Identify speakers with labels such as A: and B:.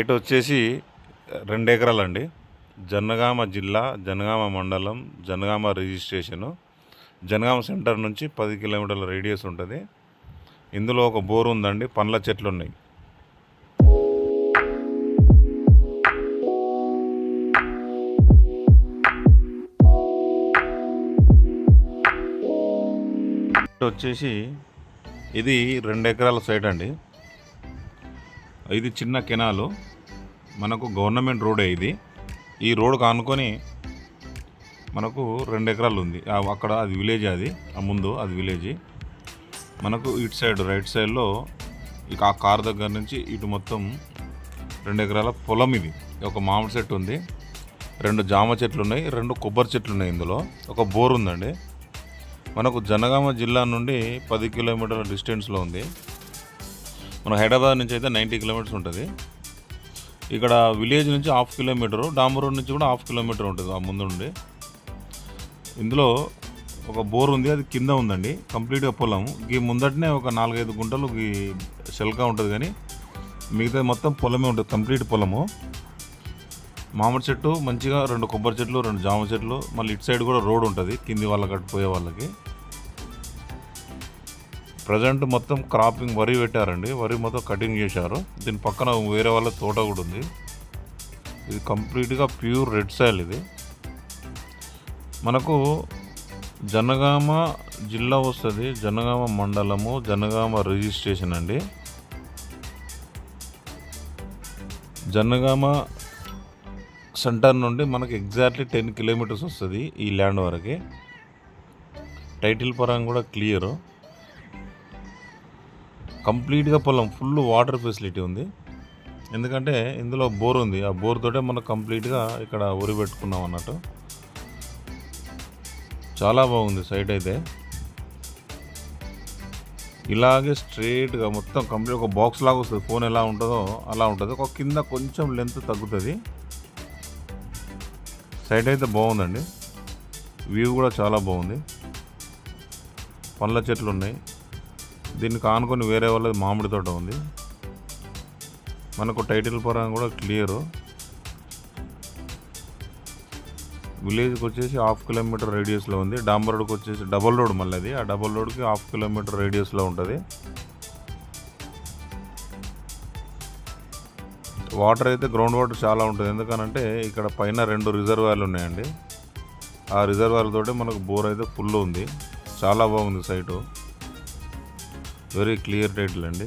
A: ఇటు వచ్చేసి రెండు ఎకరాలండి జనగామ జిల్లా జనగామ మండలం జనగామ రిజిస్ట్రేషను. జనగామ సెంటర్ నుంచి పది కిలోమీటర్ల రేడియస్ ఉంటుంది. ఇందులో ఒక బోర్ ఉందండి పండ్ల చెట్లు ఉన్నాయి ఇటు వచ్చేసి ఇది రెండు ఎకరాల సైట్ అండి. ఇది చిన్న కెనాలు. మనకు గవర్నమెంట్ రోడే ఇది. ఈ రోడ్ కానుకొని మనకు రెండు ఎకరాలు ఉంది అక్కడ అది విలేజ్ అది. ఆ ముందు అది విలేజ్. మనకు ఇటు సైడ్ రైట్ సైడ్లో ఇక ఆ కార్ దగ్గర నుంచి ఇటు మొత్తం రెండు ఎకరాల పొలం ఇది. ఒక మామిడి చెట్టు ఉంది. రెండు జామ చెట్లు ఉన్నాయి రెండు కొబ్బరి చెట్లు ఉన్నాయి ఇందులో. ఒక బోర్ ఉందండి. మనకు జనగామ జిల్లా నుండి పది కిలోమీటర్ల డిస్టెన్స్లో ఉంది. మన హైదరాబాద్ నుంచి అయితే నైంటీ కిలోమీటర్స్ ఉంటుంది. ఇక్కడ విలేజ్ నుంచి హాఫ్ కిలోమీటరు డాంబర్ రోడ్ నుంచి కూడా హాఫ్ కిలోమీటర్ ఉంటుంది ఆ ముందు నుండి. ఇందులో ఒక బోర్ ఉంది అది కింద ఉందండి. కంప్లీట్గా పొలం. ఈ ముందటనే ఒక నాలుగైదు గుంటలు ఈ శల్కా ఉంటుంది కానీ మిగతా మొత్తం పొలమే ఉంటుంది కంప్లీట్ పొలము. మామిడి చెట్టు మంచిగా రెండు కొబ్బరి చెట్లు రెండు జామ చెట్లు మళ్ళీ ఇటు సైడ్ కూడా రోడ్ ఉంటుంది కింది వాళ్ళకి అటు పోయే వాళ్ళకి. ప్రజెంట్ మొత్తం క్రాపింగ్ వరి పెట్టారండి. వరి మొత్తం కటింగ్ చేశారు. దీని పక్కన వేరే వాళ్ళ తోట కూడా ఉంది. ఇది కంప్లీట్గా ప్యూర్ రెడ్ సాయిల్ ఇది. మనకు జనగామ జిల్లా వస్తుంది. జనగామ మండలము జనగామ రిజిస్ట్రేషన్ అండి. జనగామ సెంటర్ నుండి మనకి ఎగ్జాక్ట్లీ టెన్ కిలోమీటర్స్ వస్తుంది ఈ ల్యాండ్ వరకు. టైటిల్ పరంగా కూడా క్లియర్. కంప్లీట్గా పొలం ఫుల్ వాటర్ ఫెసిలిటీ ఉంది. ఎందుకంటే ఇందులో బోర్ ఉంది. ఆ బోర్ తోటే మనం కంప్లీట్గా ఇక్కడ ఉరి పెట్టుకున్నాం అన్నట్టు. చాలా బాగుంది సైట్ అయితే. ఇలాగే స్ట్రైట్గా మొత్తం కంప్లీట్ ఒక బాక్స్ లాగా వస్తుంది. ఫోన్ ఎలా ఉంటుందో అలా ఉంటుంది. ఒక కింద కొంచెం లెంత్ తగ్గుతుంది. సైట్ అయితే బాగుందండి. వ్యూ కూడా చాలా బాగుంది. పండ్ల చెట్లు ఉన్నాయి. దీనికి ఆనుకొని వేరే వాళ్ళది మామిడి తోట ఉంది. మనకు టైటిల్ పరంగా కూడా క్లియరు. విలేజ్కి వచ్చేసి హాఫ్ కిలోమీటర్ రేడియస్లో ఉంది. డాంబర్ రోడ్కి వచ్చేసి డబల్ రోడ్ మళ్ళీ అది. ఆ డబల్ రోడ్కి హాఫ్ కిలోమీటర్ రేడియస్లో ఉంటుంది. వాటర్ అయితే గ్రౌండ్ వాటర్ చాలా ఉంటుంది. ఎందుకనంటే ఇక్కడ పైన రెండు రిజర్వాయర్లు ఉన్నాయండి. ఆ రిజర్వాయర్ తోటి మనకు బోర్ అయితే ఫుల్ ఉంది. చాలా బాగుంది సైటు. వెరీ క్లియర్ టైటిల్ అండి